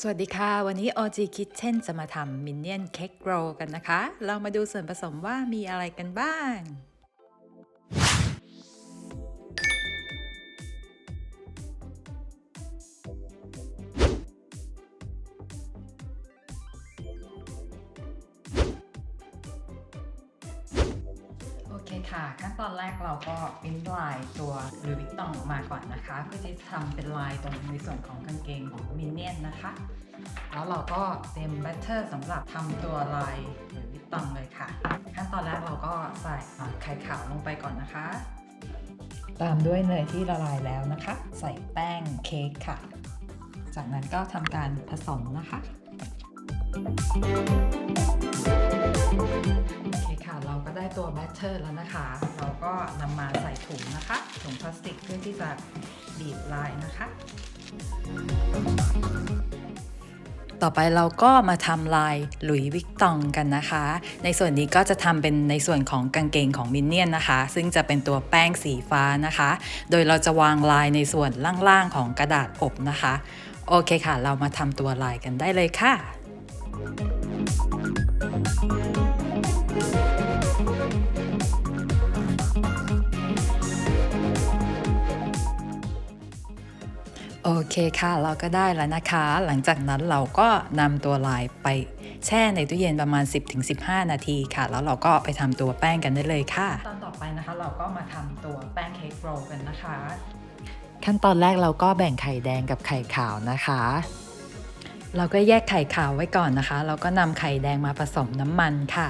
สวัสดีค่ะ วันนี้ OG Kitchen จะมาทำมินเนี่ยนเค้กโรลกันนะคะ เรามาดูส่วนผสมว่ามีอะไรกันบ้าง เคค่ะ ขั้นตอนแรกเราก็ปริ้นลายตัวลูวิกตองออกมาก่อนนะคะ เพื่อที่จะทำเป็นลายตรงในส่วนของกางเกงของมินเนี่ยนนะคะ แล้วเราก็เตรียมแบตเตอร์สำหรับทำตัวลายลูวิกตองเลยค่ะ ขั้นตอนแรกเราก็ใส่ไข่ขาวลงไปก่อนนะคะ ตามด้วยเนยที่ละลายแล้วนะคะ ใส่แป้งเค้กค่ะ จากนั้นก็ทำการผสมนะคะโอเคค่ะ เราก็ได้ตัวแบตเตอร์แล้วนะคะ เราก็นำมาใส่ถุงนะคะ ถุงพลาสติกเพื่อที่จะบีบลายนะคะ ต่อไปเราก็มาทำลายหลุยวิกตองกันนะคะ ในส่วนนี้ก็จะทำเป็นในส่วนของกางเกงของมินเนี่ยนนะคะ ซึ่งจะเป็นตัวแป้งสีฟ้านะคะ โดยเราจะวางลายในส่วนล่างๆของกระดาษอบนะคะ โอเคค่ะ เรามาทำตัวลายกันได้เลยค่ะ โอเคค่ะ เราก็ได้แล้วนะคะ หลังจากนั้นเราก็นำตัวลายไปแช่ในตู้เย็นประมาณ 10-15 นาทีค่ะ แล้วเราก็ไปทำตัวแป้งกันได้เลยค่ะ ตอนต่อไปนะคะ เราก็มาทำตัวแป้งเค้กโรลกันนะคะ ขั้นตอนแรกเราก็แบ่งไข่แดงกับไข่ขาวนะคะ เราก็แยกไข่ขาวไว้ก่อนนะคะ เราก็นำไข่แดงมาผสมน้ำมันค่ะ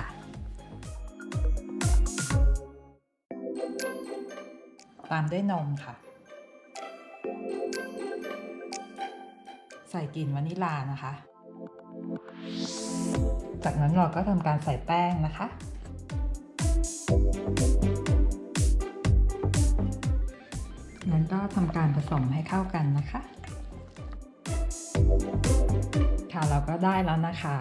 ตามด้วยนมค่ะ ใส่กลิ่นวานิลลานะคะ จากนั้นเราก็ทำการใส่แป้งนะคะ นั้นก็ทำการผสมให้เข้ากันนะคะ ค่ะเราก็ได้แล้วนะคะ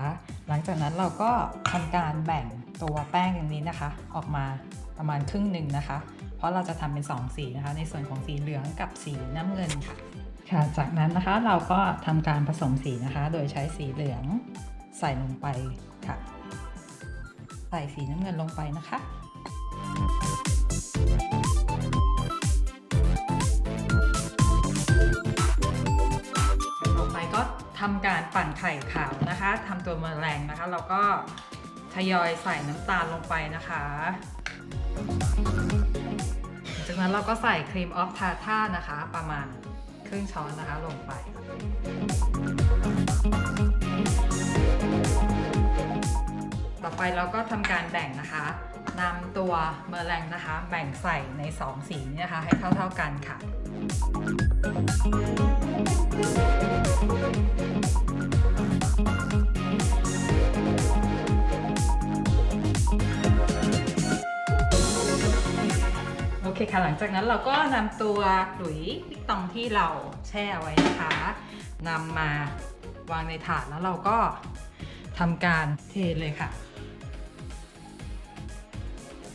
หลังจากนั้นเราก็ทำการแบ่งตัวแป้งอย่างนี้นะคะ ออกมาประมาณครึ่งหนึ่งนะคะ เพราะเราจะทำเป็น 2 สีนะคะ ในส่วนของสีเหลืองกับสีน้ำเงินค่ะ ค่ะ จากนั้นนะคะเราก็ทำการผสมสีนะคะ โดยใช้สีเหลืองใส่ลงไปค่ะ ใส่สีน้ำเงินลงไปนะคะต่อไปก็ทำการปั่นไข่ขาวนะคะทำตัวแมลงนะคะ เราก็ทยอยใส่น้ำตาลลงไปนะคะจากนั้นเราก็ใส่ครีมออฟทาท่านะคะประมาณ ครึ่งช้อนนะคะลงไป ต่อไปเราก็ทำการแบ่งนะคะนำตัวเมอร์แรงนะคะ แบ่งใส่ใน 2 สีนี้นะคะให้เท่า ๆกันค่ะโอ เคค่ะ หลังจากนั้นเราก็นำตัวหลุยวิกตองที่เราแช่ไว้นะคะนำมาวางในถาดแล้วเราก็ทำการเทเลยค่ะ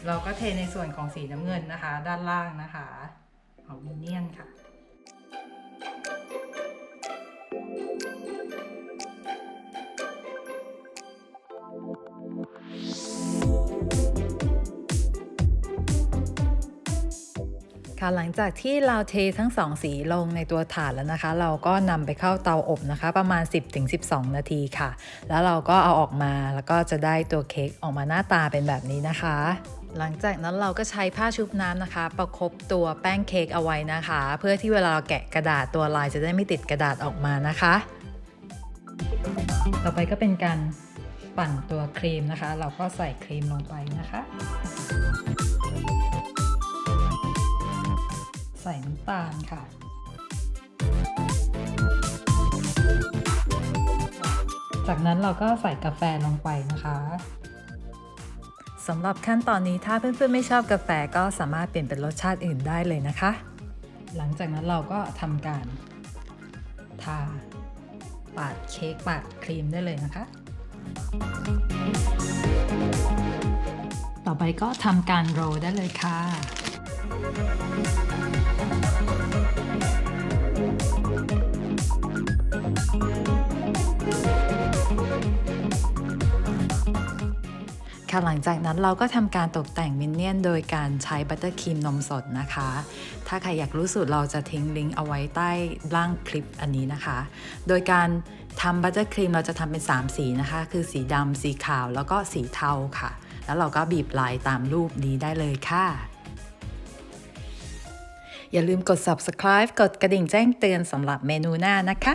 เราก็เทในส่วนของสีน้ำเงินนะคะ ด้านล่างนะคะของมินเนี่ยนค่ะ ค่ะหลังจากที่เราเททั้งสองสีลงในตัวถาดแล้วนะคะ เราก็นำไปเข้าเตาอบนะคะ ประมาณ 10-12 นาทีค่ะ แล้วเราก็เอาออกมาแล้วก็จะได้ตัวเค้กออกมาหน้าตาเป็นแบบนี้นะคะ หลังจากนั้นเราก็ใช้ผ้าชุบน้ำนะคะ ประคบตัวแป้งเค้กเอาไว้นะคะ เพื่อที่เวลาเราแกะกระดาษตัวลายจะได้ไม่ติดกระดาษออกมานะคะ ต่อไปก็เป็นการปั่นตัวครีมนะคะ เราก็ใส่ครีมลงไปนะคะ ใส่น้ำตาลค่ะ จากนั้นเราก็ใส่กาแฟลงไปนะคะสำหรับขั้นตอนนี้ถ้าเพื่อนๆไม่ชอบกาแฟก็สามารถเปลี่ยนเป็นรสชาติอื่นได้เลยนะคะ หลังจากนั้นเราก็ทำการทาปาดเค้กปาดครีมได้เลยนะคะ ต่อไปก็ทำการโรลได้เลยค่ะ หลังจากนั้นเราก็ทำการตกแต่งมินเนี่ยนโดยการใช้บัตเตอร์ครีมนมสดนะคะ ถ้าใครอยากรู้สูตรเราจะทิ้งลิงก์เอาไว้ใต้ล่างคลิปอันนี้นะคะ โดยการทำบัตเตอร์ครีมเราจะทำเป็น 3 สีนะคะ คือสีดำสีขาวแล้วก็สีเทาค่ะ แล้วเราก็บีบลายตามรูปนี้ได้เลยค่ะอย่าลืมกด subscribe กดกระดิ่งแจ้งเตือนสำหรับเมนูหน้านะคะ